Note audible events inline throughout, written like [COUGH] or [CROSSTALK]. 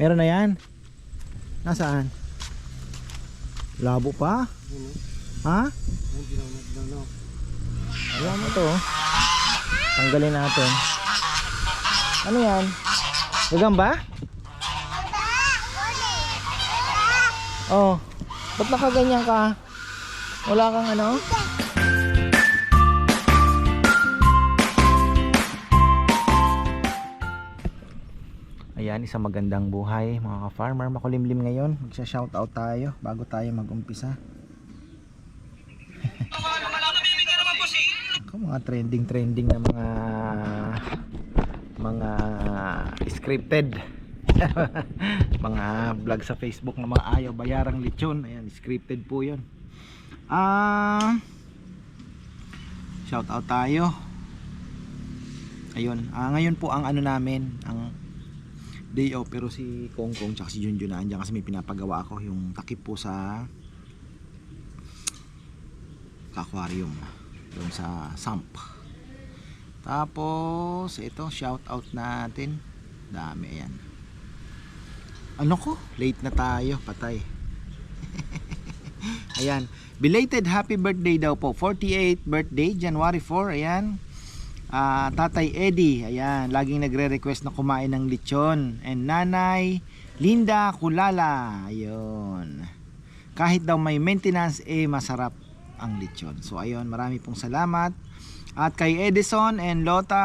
Meron na yan? Nasaan? Labo pa? Ha? Ayan mo to. Tanggalin natin. Ano yan? Gagamba? Oh. Ba't nakaganyan ka? Wala kang ano? Ayan, isang magandang buhay mga ka-farmer. Makulimlim ngayon. Magsha-shoutout tayo bago tayo mag-umpisa. [LAUGHS] Mga trending-trending na mga mga scripted. [LAUGHS] mga vlog sa Facebook na mga ayaw bayarang lechon. Ayan, scripted po 'yon. Ah, shoutout tayo. Ayun, ah, ngayon po ang ano namin, ang day off pero si Kong Kong tsaka si Junjun na andyan kasi may pinapagawa ako yung takip po sa aquarium doon sa sump tapos ito shout out natin. Dami yan ano ko? Late na tayo patay. [LAUGHS] Ayan. Belated happy birthday daw po. 48 birthday January 4 ayan Ah, Tatay Eddie, ayan, laging nagre-request na kumain ng lechon. And Nanay Linda Kulala, ayun. Kahit daw may maintenance, eh masarap ang lechon. So ayun, marami pong salamat. At kay Edison and Lota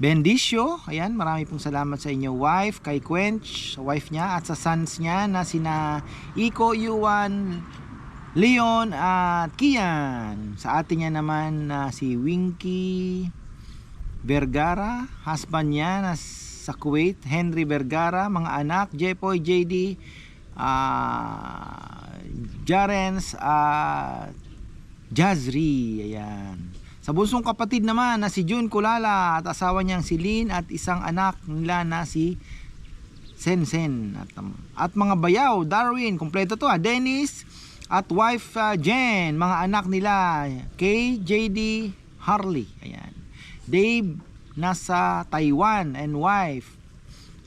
Bendicio, ayan, marami pong salamat sa inyo wife, kay Quench, sa wife niya at sa sons niya na sina Iko Yuan Leon at Kian. Sa atin niya naman na si Winky Vergara, husband niya na sa Kuwait, Henry Vergara, mga anak, Jepoy, JD, ah Jarens at Jazri. Ayan. Sa bunsong kapatid naman na si June Kulala at asawa niyang si Lynn at isang anak nila na si Sensen. At, at mga bayaw, Darwin, kompleto to ha, Dennis, at wife uh, Jen, mga anak nila, kay JD Harley. Ayan. Dave nasa Taiwan and wife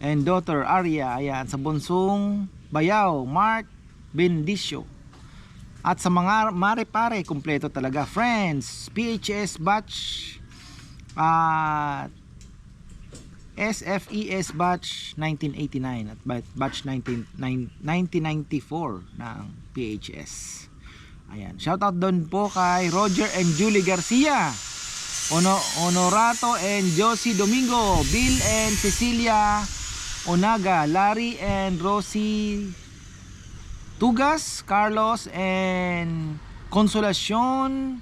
and daughter Arya. Ayan, sa bunsong bayaw, Mark Bendicio. At sa mga mare-pare, kumpleto talaga. Friends, PHS batch at SFES batch 1989 at bat- batch 19, nine- 1994 ng PHS. Ayan. Shoutout doon po kay Roger and Julie Garcia. Ono Honorato and Josie Domingo, Bill and Cecilia Onaga, Larry and Rosie Tugas, Carlos and Consolacion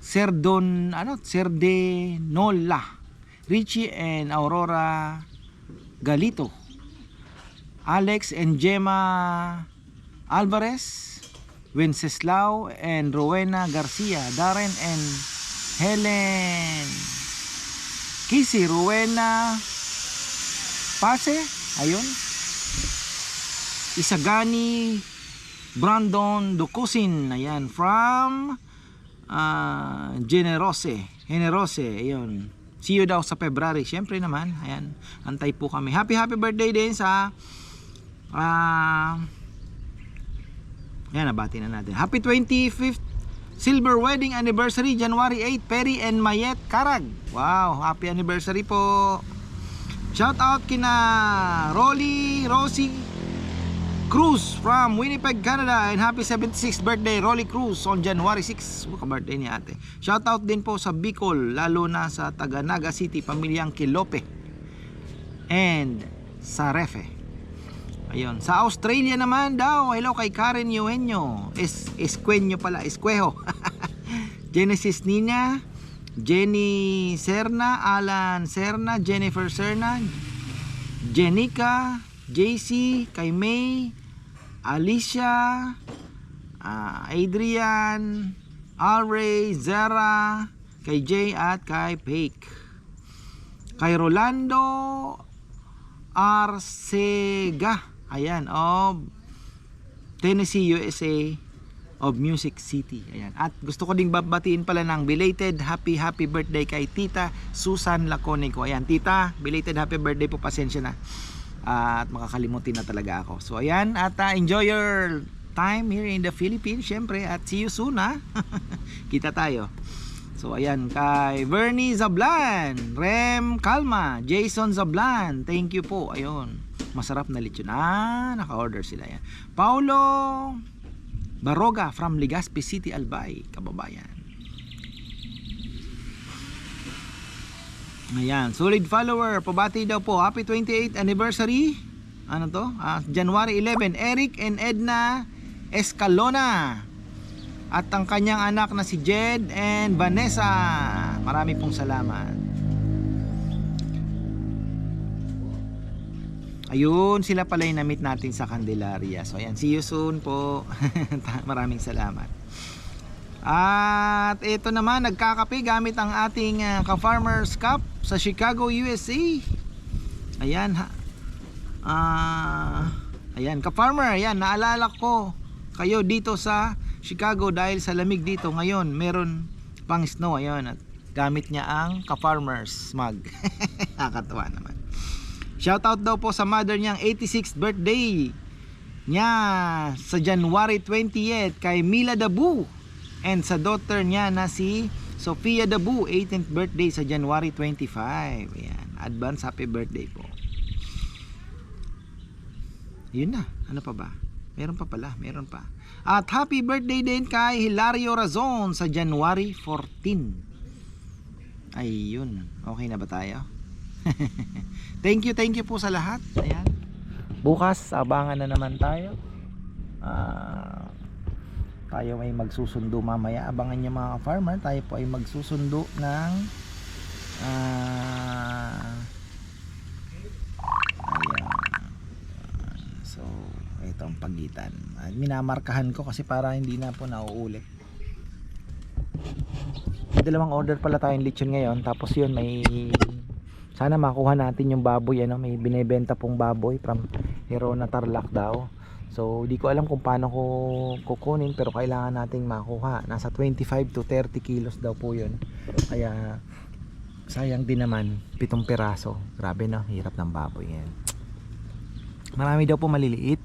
Serdon ano Serdenola Richie and Aurora Galito. Alex and Gemma Alvarez Wenceslao and Rowena Garcia Darren and Helen. Kisi Rowena Pase ayun. Isagani Brandon Dukusin ayan from ah Generose Generose ayun see you daw sa February. Syempre naman ayan antay po kami. Happy happy birthday din sa ah yan nabati na natin. Happy 25th silver wedding anniversary January 8 Perry and Mayet Karag. Wow happy anniversary po. Shout out kina Rolly Rosie Cruz from Winnipeg, Canada and happy 76th birthday Rolly Cruz on January 6. Buka birthday ni ate. Shout out din po sa Bicol, lalo na sa taga Naga City, pamilyang Kilope and sa Refe. Ayun. Sa Australia naman daw, hello kay Karen Eugenio. Es Escueño pala, Escuejo. [LAUGHS] Genesis Nina, Jenny Serna, Alan Serna, Jennifer Serna, Jenica, JC, kay May, Alicia, ah, Adrian, Alray, Zara, kay Jay at kay Fake. Kay Rolando Arcega, ayan, of Tennessee, USA. of Music City. Ayan. At gusto ko ding babatiin pala ng belated happy happy birthday kay Tita Susan Laconico. Ayan, Tita, belated happy birthday po. Pasensya na. Ah, at makakalimutin na talaga ako. So ayan, at ah, enjoy your time here in the Philippines, syempre. At see you soon ha. [LAUGHS] Kita tayo. So ayan, kay Bernie Zablan, Rem Kalma, Jason Zablan, thank you po. Ayun, masarap na lechon. Ah, naka-order sila yan. Paulo Baroga from Legazpi City, Albay, kababayan. Ayan, solid follower, pabati daw po. Happy 28th anniversary. Ano to? Ah, January 11, Eric and Edna Escalona. At ang kanyang anak na si Jed and Vanessa. Marami pong salamat. Ayun, sila pala yung na-meet natin sa Candelaria. So ayan, see you soon po. [LAUGHS] Maraming salamat. At ito naman, nagkakape gamit ang ating ah, ka-farmers cup sa Chicago, USA. Ayan. Ah, ayan, ka-farmer, ayan, naalala ko kayo dito sa Chicago dahil sa lamig dito ngayon, meron pang snow ayun at gamit niya ang ka-farmers mug. [LAUGHS] Nakakatuwa naman. Shoutout daw po sa mother niyang 86th birthday niya sa January 20th kay Mila Dabu and sa daughter niya na si Sofia Dabu 18th birthday sa January 25. Ayan, advance happy birthday po. Yun na, ano pa ba? Meron pa pala, meron pa. At happy birthday din kay Hilario Razon sa January 14. Ayun, okay na ba tayo? [LAUGHS] thank you, thank you po sa lahat. Ayan. Bukas, abangan na naman tayo. Ah, tayo ay magsusundo mamaya. Abangan niyo mga farmer, tayo po ay magsusundo ng ah ayan. So, ito ang pagitan. Ah, Minamarkahan ko kasi para hindi na po nauulit. Dalawang order pala tayong lechon ngayon. Tapos yun, may sana makuha natin yung baboy ano may binebenta pong baboy from Hirona Tarlac daw so di ko alam kung paano ko kukunin pero kailangan nating makuha. Nasa 25 to 30 kilos daw po yun. Kaya sayang din naman pitong piraso. Grabe no? Hirap ng baboy yan. Marami daw po maliliit.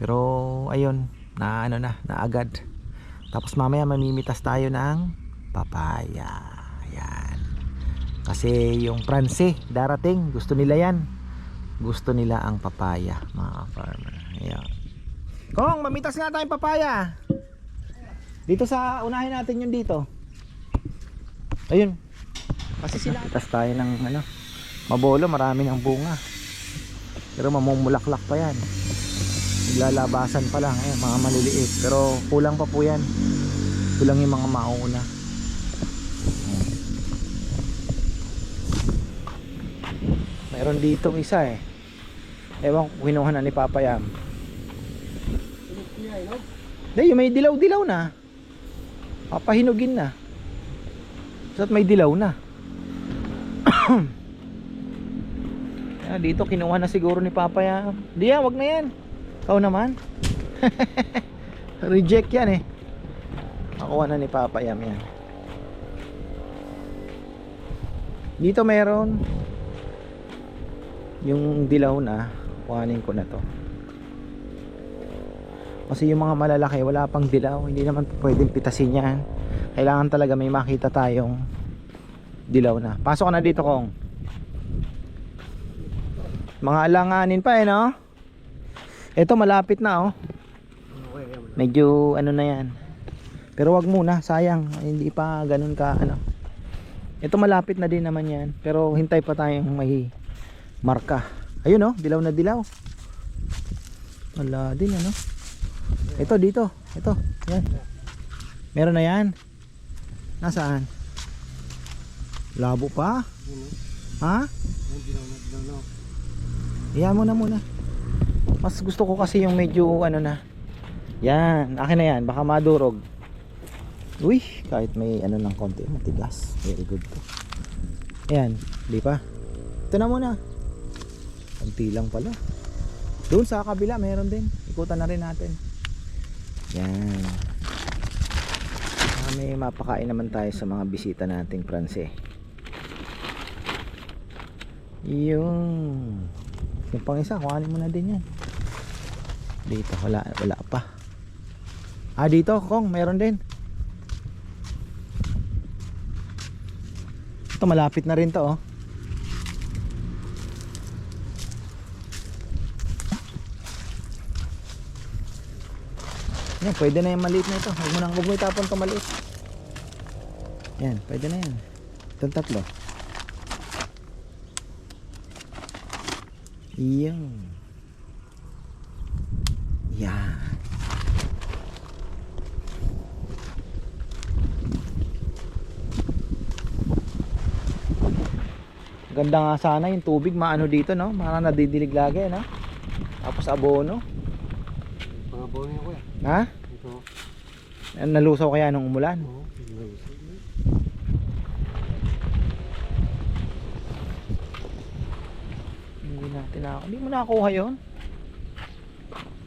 Pero ayun na ano na na agad. Tapos mamaya mamimitas tayo ng papaya. Yan kasi yung pranse darating, gusto nila yan. Gusto nila ang papaya, mga farmer. Ayan. Kong, mamitas nga tayong papaya. Dito sa, unahin natin yung dito. Ayun. Kasi sila. Mamitas tayo ng ano, mabolo, marami ng bunga. Pero mamumulaklak pa yan. Naglalabasan pa lang, eh, mga maliliit. Pero kulang pa po yan. Kulang yung mga mauna. Meron ditong isa eh. Ewan ko kinuha na ni Papa Yam. Yung may dilaw-dilaw na. Papahinugin na. Basta't may dilaw na. Kaya [COUGHS] dito kinuha na siguro ni Papa Yam. Di yan, wag na yan. Ikaw naman. [LAUGHS] Reject yan eh. Nakuha na ni Papa Yam yan. Dito meron yung dilaw na kuhanin ko na to kasi yung mga malalaki wala pang dilaw. Hindi naman pwedeng pitasin yan. Kailangan talaga may makita tayong dilaw na. Pasok na dito kong. Mga alanganin pa eh no? Ito malapit na oh. Medyo ano na yan. Pero wag muna sayang. Hindi pa ganun ka ano. Ito malapit na din naman yan. Pero hintay pa tayong may marka. Ayun oh. Dilaw na dilaw. Wala din ano ito dito. Ito. Yan. Meron na yan. Nasaan? Labo pa? Ha? Iyan mo na muna. Mas gusto ko kasi yung medyo ano na. Yan. Akin na yan. Baka madurog. Uy kahit may ano ng konti. Matigas. Very good to. Ayan. Di pa. Ito na muna. Kunti lang pala. Doon sa kabila meron din. Ikutan na rin natin. Yan. Para may mapakain naman tayo sa mga bisita nating Pranse. Yung yung pang isa, kuhanin mo na din yan. Dito, wala, wala pa. Ah, dito, Kong, meron din. Ito, malapit na rin to, oh. Yan, pwede na yung maliit na ito. Huwag mo nang huwag mo itapon ito maliit. Yan, pwede na yan. Itong tatlo. Yan. Yan. Ganda nga sana yung tubig maano dito no? Mga nadidilig lagi no? Tapos abono. Mga bono ko eh. Ha? Ito. Nalusaw kaya nung umulan? Oo. Hindi natin na Hindi mo nakuha yun?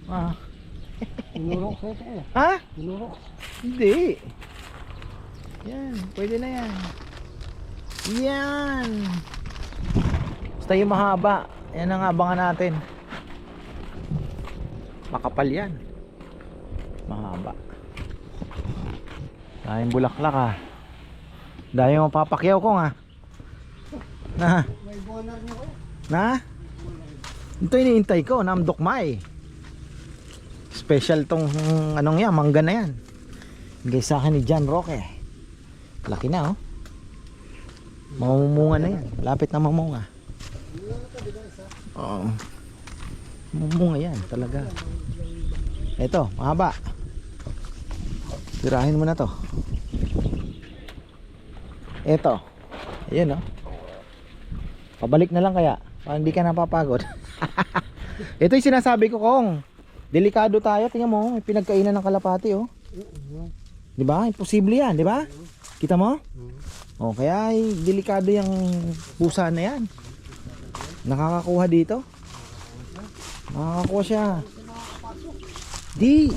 Ah. Tinurok sa ito eh. Ha? Tinurok. Hindi. Yan, pwede na yan. Yan. Basta yung mahaba. Yan ang abangan natin. Makapal yan. Mahaba. Dahil bulaklak ah. Dahil mapapakyaw ko nga. Na, May boner niyo ko na? Ito iniintay ko, namdokmay. Special tong anong yan, mangga na yan. Bigay sa akin ni John Roque. Laki na oh. Mamumunga na yan. Lapit na mamunga. Oo. Mamunga yan talaga. Ito, mahaba. Tirahin mo na to. Ito. Ayan oh. Pabalik na lang kaya. Para hindi ka napapagod. [LAUGHS] Ito yung sinasabi ko kong. Delikado tayo. Tingnan mo, pinagkainan ng kalapati oh. Di ba? Imposible yan, di ba? Kita mo? Oh, kaya ay delikado yung pusa na yan. Nakakakuha dito. Nakakakuha siya. Di,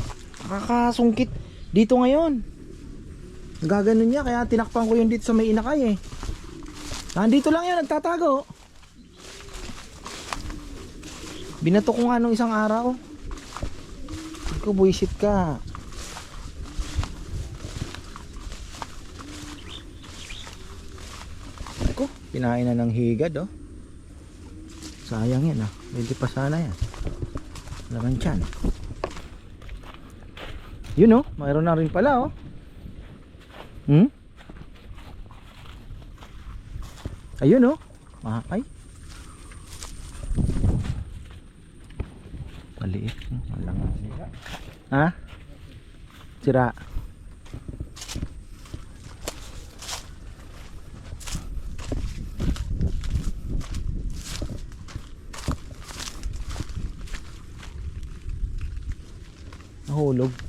nakakasungkit dito ngayon. Gaganon niya, kaya tinakpan ko yung dito sa may inakay eh. Nandito lang yan, nagtatago. Binato ko nga nung isang araw. Ikaw, buisit ka. Ako, pinain na ng higad oh. Sayang yan ah. Pwede pa sana yan. Laman tiyan. Yun oh, mayroon na rin pala oh. Hmm? Ayun oh. Mahakay. Maliit. Hmm, Walang Ha? Sira. Nahulog.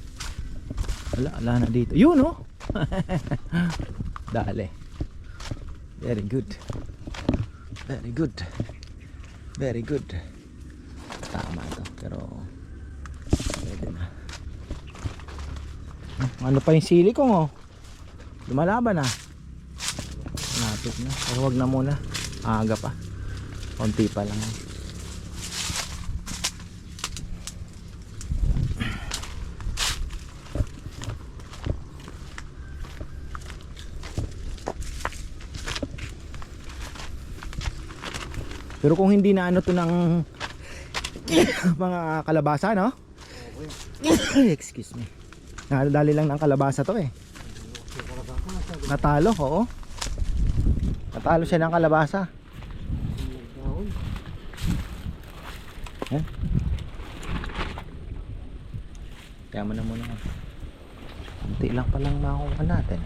Wala, wala na dito. Yun oh. [LAUGHS] Dale. Very good. Very good. Very good. Tama to. Pero pwede na. Hmm, Ano pa yung silikong oh. Lumalaban na. Lapit na. Pero wag na muna. Aga pa. Konti pa lang. Pero kung hindi na ano to ng [COUGHS] mga kalabasa, no? [COUGHS] Excuse me. Nakadali lang ng kalabasa to eh. Natalo, oo. Natalo siya ng kalabasa. Yan. Kaya mo na muna. Kunti lang palang makuha natin.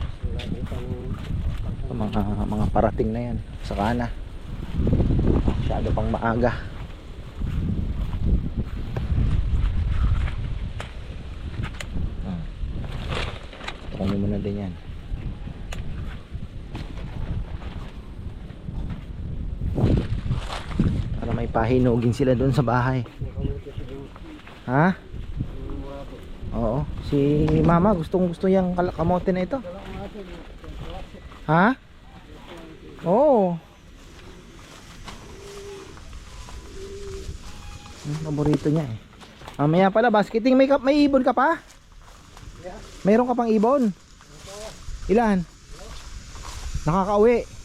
Mga, mga parating na yan. Saka na. Masyado pang maaga. Hmm. Kunin mo na din yan. Para may pahinugin sila doon sa bahay. Ha? Oo. Si mama gustong gusto yung kamote na ito. Ha? Oo. Paborito niya eh. Mamaya pala, basketing, may, may ibon ka pa? Mayroon ka pang ibon? Ilan? Nakakauwi.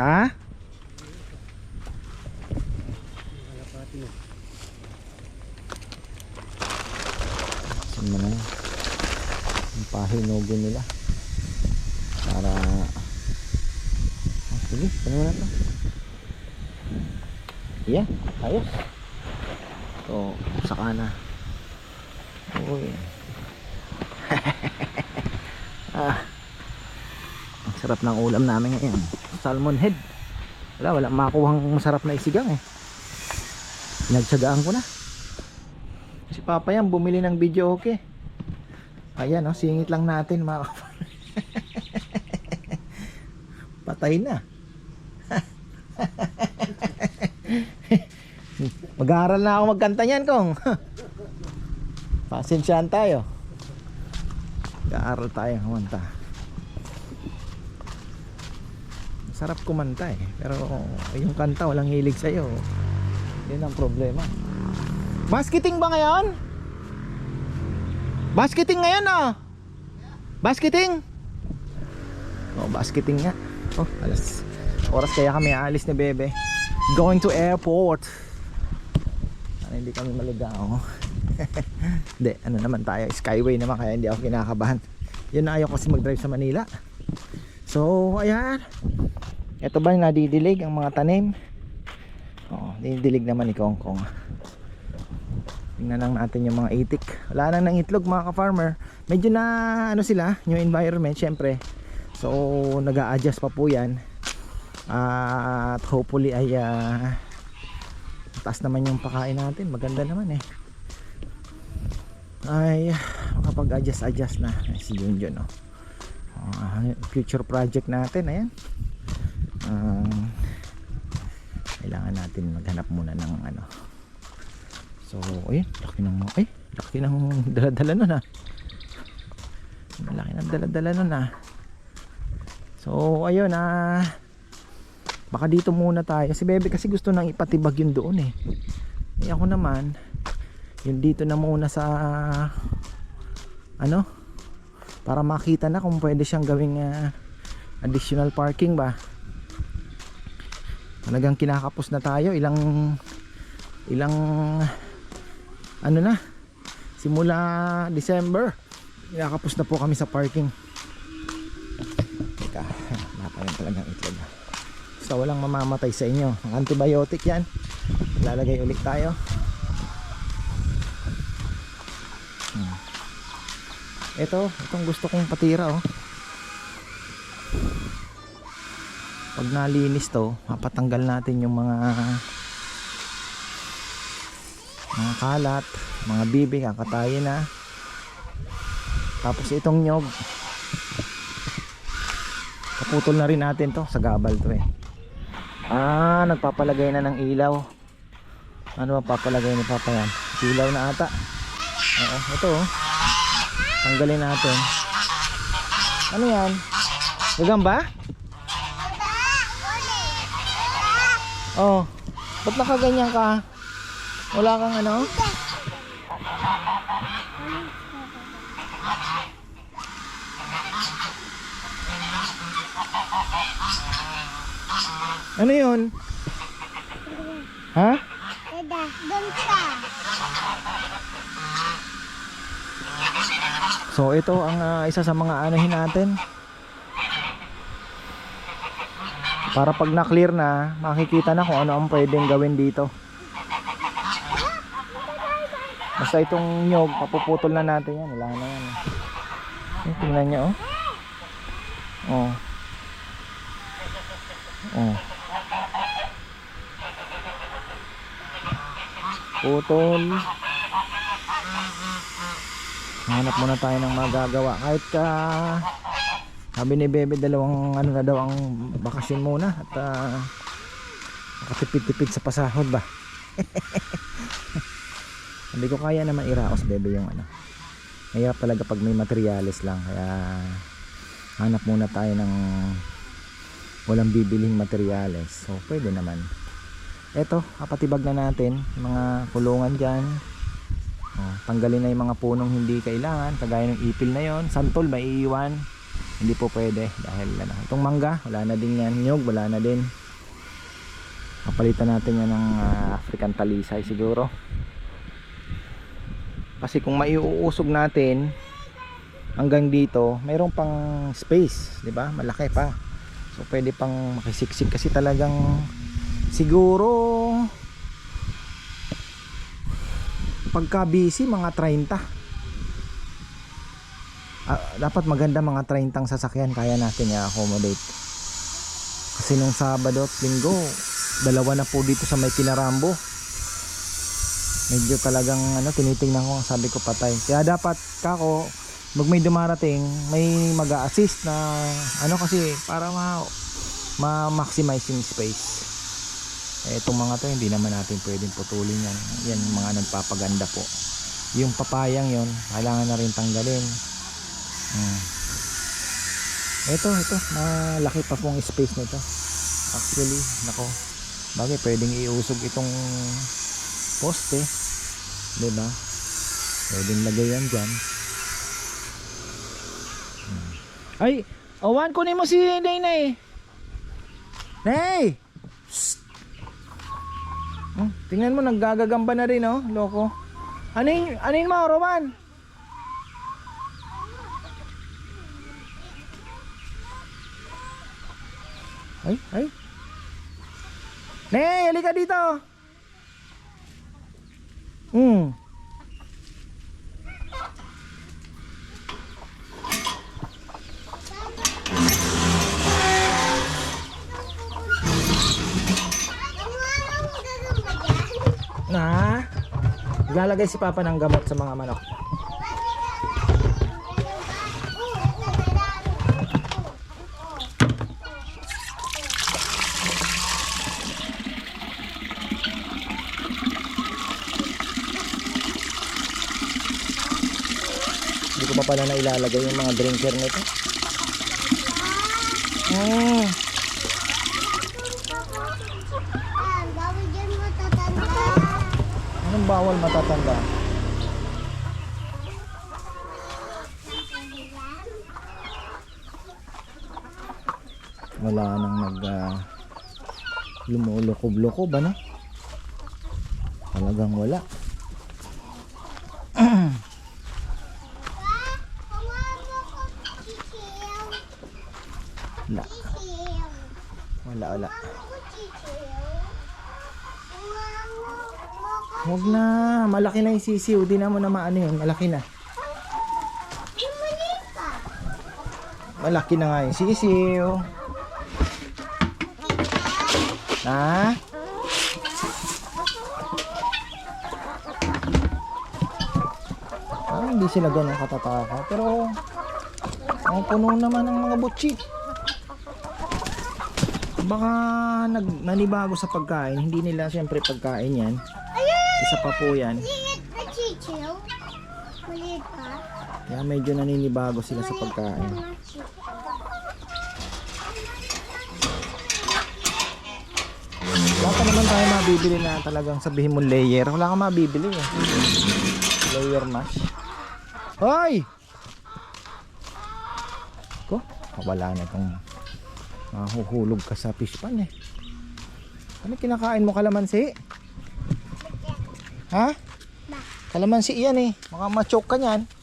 Na? Saan mo na yan? Ang pahinugo nila. Para... Ah, sige, ano na to? Yeah, ayos. So, saka na. Uy. Ah. Ang sarap ng ulam namin ngayon. Salmon head. Wala, wala makuhang masarap na isigang eh. Pinagtsagaan ko na. Si Papa yan, bumili ng video okay. Ayan, oh, singit lang natin mga. [LAUGHS] Patay na. [LAUGHS] Mag-aaral na ako magkanta niyan, Kong. [LAUGHS] Pasensyahan tayo. Mag-aaral tayo kumanta. Sarap kumanta eh. Pero yung kanta walang hilig sa'yo. Yun ang problema. Basketing ba ngayon? Basketing ngayon ah. Basketing. Oh, basketing nga. Oh, alas. Oras kaya kami aalis ni Bebe. Going to airport. Para hindi kami maligaw. [LAUGHS] Hindi, ano naman tayo, skyway naman kaya hindi ako kinakabahan. Yun na ayaw kasi mag-drive sa Manila. So, ayan. Ito ba yung nadidilig ang mga tanim? Oo, dinidilig naman ni Kong Kong. Tingnan lang natin yung mga itik. Wala nang nang itlog mga ka-farmer. Medyo na ano sila, new environment syempre. So nag-a-adjust pa po 'yan. at hopefully ay ah, taas naman yung pakain natin. Maganda naman eh. Ay makapag-adjust adjust na si Junjun oh. Ah, future project natin ayan. Ah, kailangan natin maghanap muna ng ano So, ayun, laki ng ay, laki ng dala-dala nun ah. Laki ng dala-dala nun ah. So, ayun ah. Baka dito muna tayo. Si Bebe kasi gusto nang ipatibag yun doon eh. Eh ako naman, yun dito na muna sa ano? Para makita na kung pwede siyang gawing ah, additional parking ba. Talagang kinakapos na tayo. Ilang ilang ano na simula December nakapos na po kami sa parking teka napalan talagang itlog basta walang mamamatay sa inyo ang antibiotic yan lalagay ulit tayo ito itong gusto kong patira oh. Pag nalinis to mapatanggal natin yung mga mga kalat mga bibi kakatayin na. Tapos itong nyog. Kaputol na rin natin to sa gabal to eh. Ah nagpapalagay na ng ilaw. Ano ba papalagay ni papa yan? Ilaw na ata. Oo ito oh tanggalin natin. Ano yan? Gagamba? Oh. Ba't nakaganyan ka? Wala kang ano? Ano yun? Ha? Dada, doon So ito ang ah, isa sa mga anuhin natin. Para pag na-clear na, makikita na kung ano ang pwedeng gawin dito. Basta itong nyog, papuputol na natin yan. Wala na yan. Eh, tingnan nyo, oh. Oh. Oh. Putol. Hanap muna tayo ng magagawa. Kahit ka Sabi ni Bebe dalawang ano na daw ang bakasyon muna at uh, makatipid-tipid sa pasahod ba. [LAUGHS] Sabi ko kaya naman iraos Bebe yung ano. Mahirap talaga pag may materyales lang kaya hanap muna tayo ng walang bibiling materyales. So pwede naman. Eto, kapatibag na natin mga kulungan dyan. Oh, tanggalin na yung mga punong hindi kailangan, kagaya ng ipil na yon, santol maiiwan. Hindi po pwede dahil ano, itong mangga, wala na din yan, nyog, wala na din. Kapalitan natin yan ng ah, African talisay siguro. Kasi kung maiuusog natin hanggang dito, mayroon pang space, 'di ba? Malaki pa. So pwede pang makisiksik kasi talagang siguro pagka busy mga 30 Ah, dapat maganda mga 30 ang sasakyan kaya natin i-accommodate. Kasi nung Sabado at Linggo dalawa na po dito sa may Kinarambo. Medyo talagang ano tinitingnan ko sabi ko patay. Kaya dapat kako pag may dumarating may mag assist na ano kasi para ma ma-maximize yung space eh, itong mga to hindi naman natin pwedeng putulin yan. Yan mga nagpapaganda po. Yung papayang yon kailangan na rin tanggalin. Hmm. ito ito. Malaki pa pong space nito. Actually nako. Bagay pwedeng iusog itong poste. Di ba pwedeng lagay yan dyan. Hmm. ay! Awan kunin mo si Nay Nay Nay tingnan mo naggagagamba na rin oh, loko. Anin, anin mo, Roman? Ay, ay. Nay, halika dito. Hmm. Na? Lalagay si Papa ng gamot sa mga manok. Hindi ko pa pala na ilalagay yung mga drinker nito. Ah, bawal dyan matatanda. Anong bawal matatanda? Wala nang nag uh, lumulukob-lukob ano? Talagang wala. Kumama ko chichiyaw. Wala. Chichiyaw. Wala, wala. Ako chichiyaw. Kumama ko. Huwag na. Yung sisiw. Di na mo na maano yun. Malaki na. Malaki na nga yung sisiw. Ha? Ah, hindi sila ganun katataka. Pero, ang puno naman ng mga butchi. Baka nag, nanibago sa pagkain. Hindi nila siyempre pagkain yan. Isa pa po yan. Maliit na chichiyaw. Maliit pa. Kaya medyo naninibago sila sa pagkain. Wala pa naman tayo mabibili na talagang sabihin mo layer. Wala kang mabibili eh. Layer mash. Hoy! Ko, wala na itong mahuhulog ka sa fish pan eh. Ano kinakain mo kalamansi? Ha? Kalamansi yan eh. Mga ma-choke ka niyan.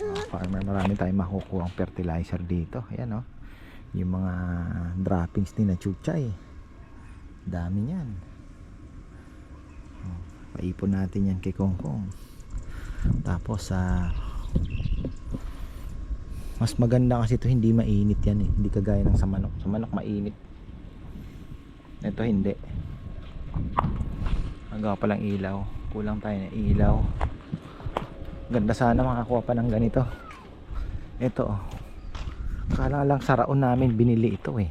Farmer, marami tayong makukuha ang fertilizer dito. Ayan oh. Yung mga droppings ni na chuchay. Dami niyan. Oh, paipon natin yan kay Kongkong. Tapos sa mas maganda kasi ito hindi mainit yan eh. Hindi kagaya ng sa manok. Sa manok mainit. Ito hindi. Magawa pa lang ilaw. Kulang tayo ng ilaw. Ganda sana makakuha pa ng ganito. Ito oh. Kala lang sa raon namin binili ito eh.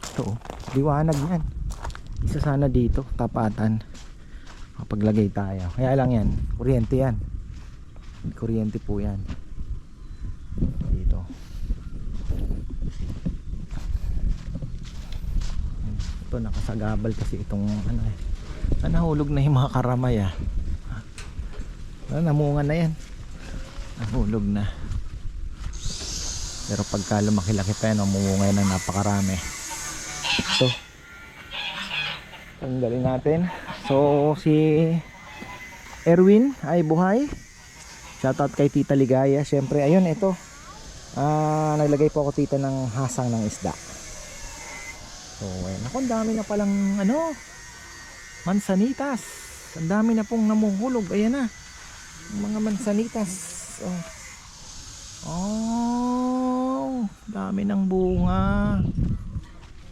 Ito oh. Liwanag yan. Isa sana dito. Tapatan. Kapaglagay tayo. Kaya lang yan. Kuryente yan. Kuryente po yan. Dito. Ito nakasagabal kasi itong ano eh. Ah, nahulog na yung mga karamay ah. Ah, namunga na yan. Nahulog na. Pero pagka lumaki-laki pa yan, mamunga yan ng napakarami. Ito. Tanggalin natin. So, si Erwin ay buhay. Shoutout kay Tita Ligaya. Siyempre, ayun, ito. Ah, naglagay po ako tita ng hasang ng isda. So, ayun. Ako, ang dami na palang, ano, mansanitas. Ang dami na pong namuhulog. Ayan na. Mga mansanitas. Oh. Oh, dami ng bunga.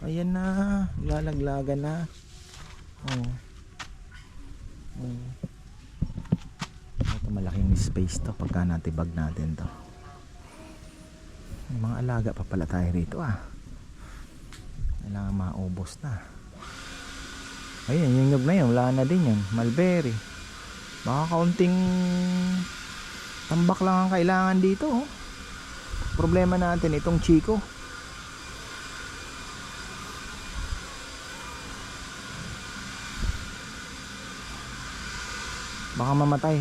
Ayan na, lalaglagan na. Oh. Oh. Ito malaking space to pagka natibag natin to. May mga alaga pa pala tayo rito ah. Kailangan maubos na. Ayun, yung nyug na yun, wala na din yun. Mulberry. Baka kaunting tambak lang ang kailangan dito. Oh. Problema natin itong chiko. Baka mamatay.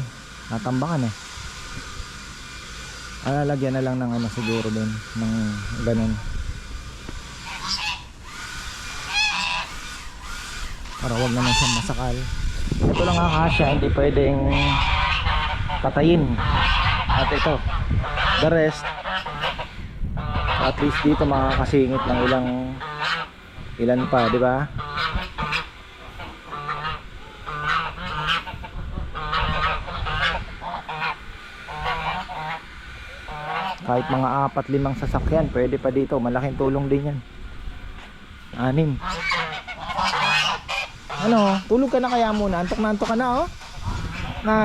Natambakan eh. Alalagyan na lang ng ano siguro din ng ganun. Para wag naman siyang masakal. Ito lang ang kasya, hindi pwedeng patayin. At ito, the rest, at least dito makakasingit ng ilang ilan pa, di ba? Kahit mga apat limang sasakyan, pwede pa dito. Malaking tulong din yan. Anim. Ano, tulog ka na kaya muna. Antok na antok ka na, oh. Na.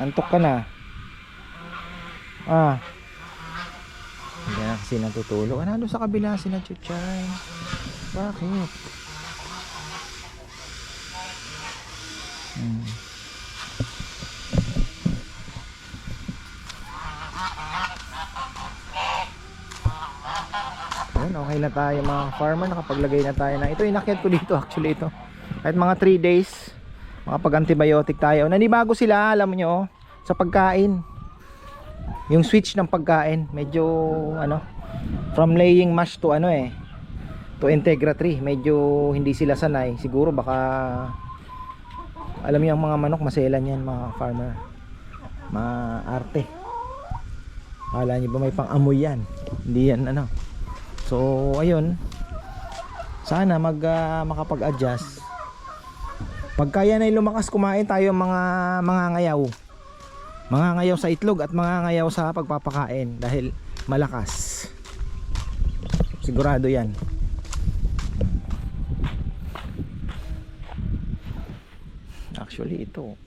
Antok ka na. Ah. Hindi na kasi natutulog. Ano, doon sa kabila si na Chuchay. Bakit? Hmm. Okay na tayo mga farmer. Nakapaglagay na tayo na. Ito, inakyat ko dito actually ito. Kahit mga 3 days, makapag-antibiotic tayo. Nanibago sila, alam nyo, sa pagkain. Yung switch ng pagkain, medyo, ano, from laying mash to ano eh, to Integra 3. Medyo hindi sila sanay. Siguro baka, alam niyo ang mga manok, maselan yan mga farmer. Maarte. Kala niyo ba may pang-amoy yan? Hindi yan ano. So, ayun. Sana mag ah, makapag-adjust. Pagka yan ay lumakas kumain tayo mga mga ngayaw. Mga ngayaw sa itlog at mga ngayaw sa pagpapakain dahil malakas. Sigurado yan. Actually ito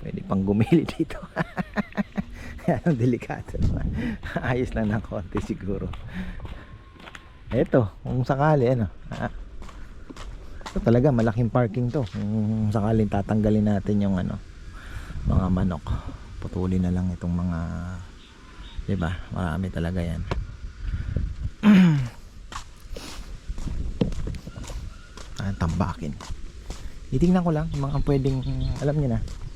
pwede pang gumili [LAUGHS] dito. [LAUGHS] Yan, delikado. [LAUGHS] Ayos lang ng konti siguro. Eto, kung sakali, ano. Ah, ito talaga, malaking parking to. Kung sakaling tatanggalin natin yung ano, mga manok. Putulin na lang itong mga, di ba Marami talaga yan. [CLEARS THROAT] ah, tambakin. Titingnan ko lang mga pwedeng, alam niyo na.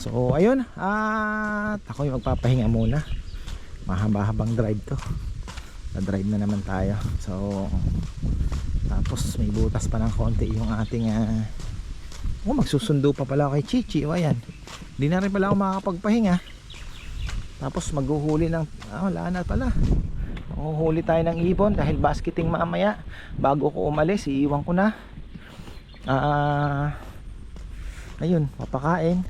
So ayun. At ako yung magpapahinga muna. Mahaba-habang drive to. Na-drive na naman tayo. So tapos may butas pa ng konti yung ating uh, oh, magsusundo pa pala kay Chichi. O ayan. Hindi na rin pala ako makakapagpahinga. Tapos maghuhuli ng ah, wala na pala. Mahuhuli tayo ng ibon dahil basketing mamaya. Bago ko umalis iiwan ko na. Ah ayun papakain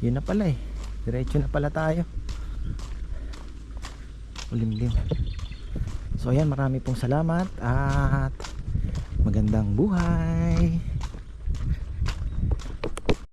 yun na pala eh. Diretso na pala tayo. Ulimlim. So ayan marami pong salamat at magandang buhay